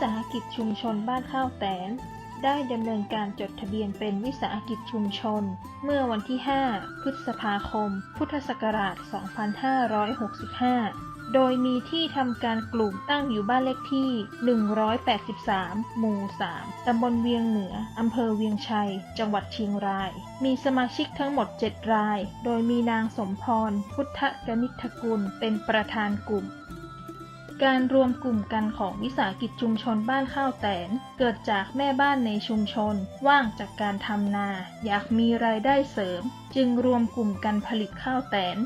สาหกิจชุมชนบ้านข้าวแตน ได้ดำเนินการจดทะเบียนเป็นวิสาหกิจชุมชน เมื่อวันที่ 5 พฤษภาคม พุทธศักราช 2565โดยมีที่ทำการกลุ่มตั้งอยู่บ้านเลขที่ 183 หมู่ 3 ตำบลเวียงเหนือ อำเภอเวียงชัย จังหวัดเชียงราย มีสมาชิกทั้งหมด 7 ราย โดยมีนางสมพร พุทธกนิษฐกุล เป็นประธานกลุ่ม การรวมกลุ่มกันของวิสาหกิจชุมชนบ้านข้าวแตน เกิดจากแม่บ้านในชุมชน ว่างจากการทำนา อยากมีรายได้เสริม จึงรวมกลุ่มกันผลิตข้าวแตน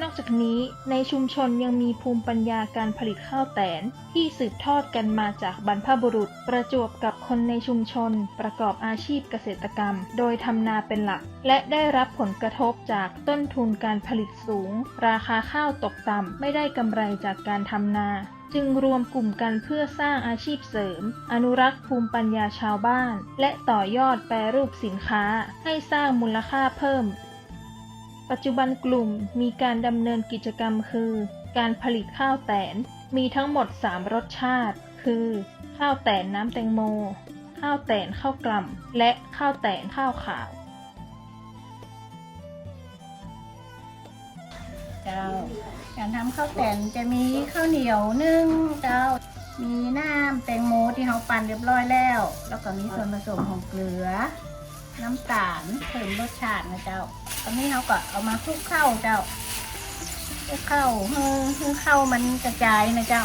นอกจากนี้ในชุมชนยังมีภูมิปัญญาการผลิตข้าวแตน ที่สืบทอดกันมาจากบรรพบุรุษ ประจวบกับคนในชุมชน ประกอบอาชีพเกษตรกรรม โดยทำนาเป็นหลัก และได้รับผลกระทบจากต้นทุนการผลิตสูง ราคาข้าวตกต่ำไม่ได้กำไรจากการทำนาจึงรวมกลุ่มกันเพื่อสร้างอาชีพเสริม อนุรักษ์ภูมิปัญญาชาวบ้าน และต่อยอดแปรรูปสินค้าให้สร้างมูลค่าเพิ่ม ปัจจุบันกลุ่มมีการดำเนินกิจกรรมคือ การผลิตข้าวแตน มีทั้งหมด 3 รสชาติ คือ ข้าวแตนน้ำแตงโม ข้าวแตนข้าวกล่ำและข้าวแตนข้าวขาวเจ้าการทำข้าวแตนจะมีข้าวเหนียวนึ่งเจ้า มีน้ำแตงโมที่เขาปั่นเรียบร้อยแล้ว แล้วก็มีส่วนผสมของเกลือ น้ำตาลเพิ่มรสชาตินะเจ้า ตอนนี้เขาก็เอามาคลุกเข้าเจ้าคลุกเข้าเพื่อเข้ามันกระจายนะเจ้า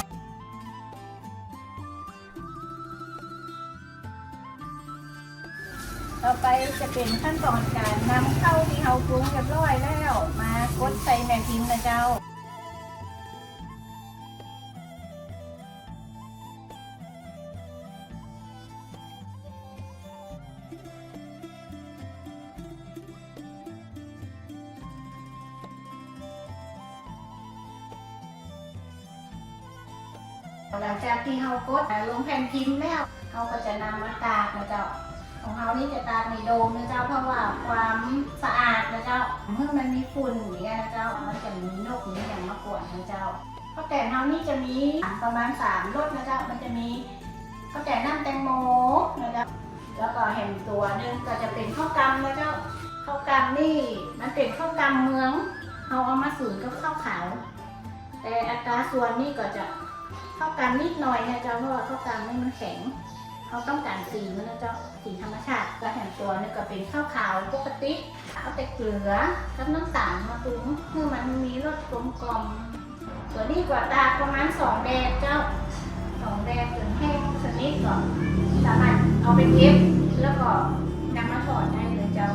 ต่อไปจะเป็นขั้นตอนการนำเข้าที่เขาปรุงเรียบร้อยแล้ว มากดใส่แม่พิมพ์นะเจ้า หลังจากที่เรากดลงแผ่นพิมพ์แล้วเราก็จะนำมาตากนะเจ้า ของเรานี่จะตากในโดมนะเจ้าเพราะว่าความสะอาดนะเจ้าเมื่อมันมีฝุ่นอย่างเงี้ยนะเจ้ามันจะมีนกมีอย่างมากวนนะเจ้าข้าวแต่เรานี่จะมีประมาณสามรสนะเจ้ามันจะมีข้าวแต่น้ำแตงโมนะเจ้าแล้วก็แห่งตัวนึงก็จะเป็นข้าวกำนะเจ้าข้าวกำนี่มันเป็นข้าวกำเมืองเราเอามาสูนกับข้าวขาว แต่อัตราส่วนนี่ก็จะ เข้ากันนิดหน่อยนะเจ้าเพราะว่าเข้ากันไม่มันแข็งเขาต้องการสีมันนะเจ้าสีธรรมชาติก็แห่งตัวนี่ก็เป็นข้าวขาวปกติเอาแต่เกลือกับน้ำตาลมาปรุงเพื่อมันมีรสกลมกล่อมส่วนนี้กว่าตาประมาณสองแดดเจ้าสองแดดจนแห้งสนิทก่อนสามารถเอาไปเก็บแล้วก็นำมาถอดได้เลยเจ้า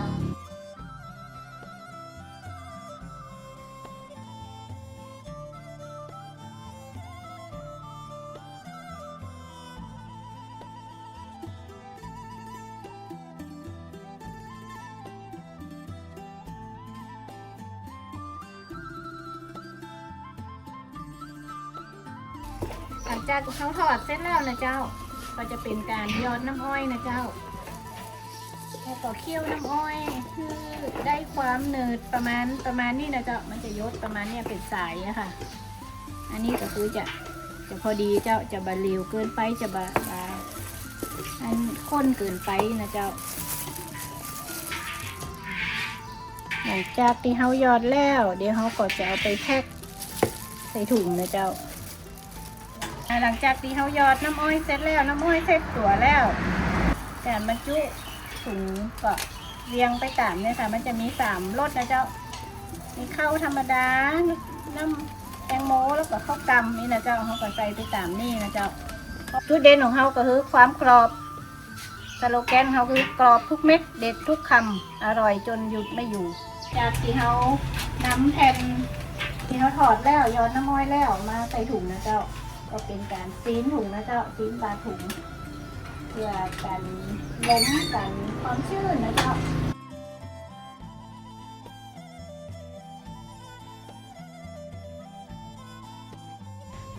หลังจากเขาถอดเสร็จแล้วนะเจ้า ก็จะเป็นการยอดน้ำอ้อยนะเจ้าแล้วก็เคี่ยวน้ำอ้อยคือได้ความเนิดประมาณประมาณนี้นะเจ้ามันจะยดประมาณเนี้ยเป็นสายอะค่ะ อันนี้ก็คือจะจะพอดีเจ้าจะบาเร็วเกินไปจะบาบาอันข้นเกินไปนะเจ้าหลังจากที่เขาหยอดแล้ว เดี๋ยวเขาก็จะเอาไปแพ็คใส่ถุงนะเจ้า หลังจากที่เขายอดน้ำอ้อยเสร็จแล้วน้ำอ้อยเสร็จตัวแล้วการบรรจุถุงก็เรียงไปตามเนี่ยค่ะ มันจะมีสามรสนะเจ้า มีข้าวธรรมดา น้ำแตงโมแล้วก็ข้าวกำนี่นะเจ้าเขาก็ใส่ไปตามนี่นะเจ้าจุดเด่นของเขาก็คือความกรอบสโลแกนเขาคือกรอบทุกเม็ดเด็ดทุกคำอร่อยจนหยุดไม่อยู่ จากที่เขานำแผ่นที่เขาถอดแล้วหยอดน้ำอ้อยแล้วมาใส่ถุงนะเจ้า ก็เป็นการซีนถุงนะเจ้าซีนปลาถุง เพื่อการล้มกันความชื้นนะเจ้า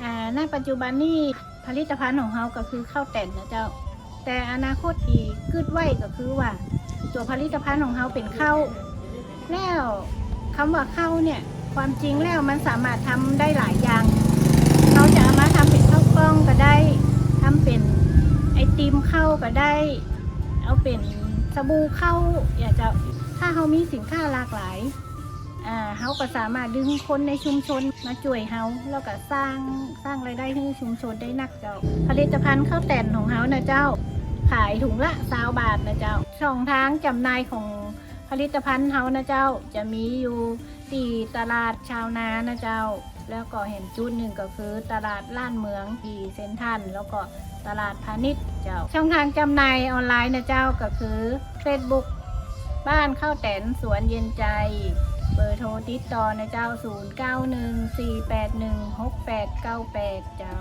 อ่าในปัจจุบันนี่ผลิตภัณฑ์ของเราก็คือข้าวแต่นนะเจ้า แต่อนาคตอีกคืดไว้ก็คือว่า ตัวผลิตภัณฑ์ของเราเป็นข้าวแล้วคำว่าข้าวเนี่ย ความจริงแล้วมันสามารถทำได้หลายอย่าง ล้องก็ได้ทำเป็นไอติมเข้าก็ได้ เอาเป็นสบู่เข้า อยากจะถ้าเขามีสินค้าหลากหลายอ่าเขาก็สามารถดึงคนในชุมชนมาช่วยเขาแล้วก็สร้างสร้างรายได้ให้ชุมชนได้นักเจ้า ผลิตภัณฑ์ข้าวแต่นของเขานะเจ้า ขายถุงละสาวบาทนะเจ้าช่องทางจำหน่ายของผลิตภัณฑ์เขานะเจ้าจะมีอยู่ที่ตลาดชาวนานะเจ้า แล้วก็เห็นจุดหนึ่งก็คือตลาดล้านเมืองที่เซนทันแล้วก็ตลาดพาณิชย์เจ้า ช่องทางจำหน่ายออนไลน์นะเจ้าก็คือ Facebook บ้านข้าวแตนสวนเย็นใจ เบอร์โทรติดต่อนะเจ้า 0914816898 เจ้า